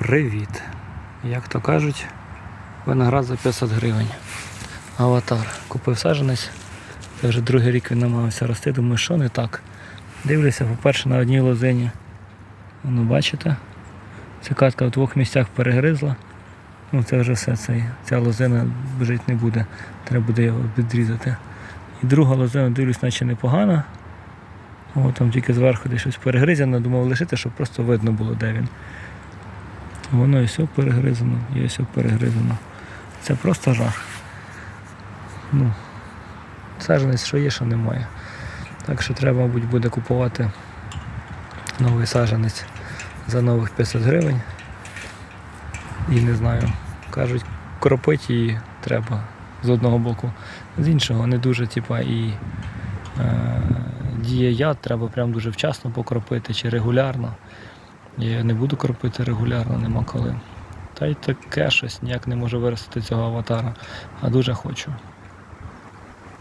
Привіт! Як то кажуть, виноград за 500 гривень. Аватар. Купив саджанець. Це вже другий рік він намагався рости. Думаю, що не так. Дивлюся, по-перше, на одній лозині. Воно бачите? Ця катка в двох місцях перегризла. Ну це вже все. Це, ця лозина жити не буде. Треба буде його відрізати. І друга лозина, дивлюсь, наче непогана. О, там тільки зверху десь щось перегризено, думав лишити, щоб просто видно було, де він. Воно і все перегризано, і все перегризано. Це просто жах. Ну, саджанець, що є, що немає. Так що треба, мабуть, буде купувати новий саджанець за нових 500 гривень. І не знаю, кажуть, кропити її треба з одного боку, з іншого не дуже, типа, і е, діє яд, треба прям дуже вчасно покропити чи регулярно. Я не буду кропити регулярно, нема коли. Та й таке щось ніяк не можу виростити цього аватара, а дуже хочу.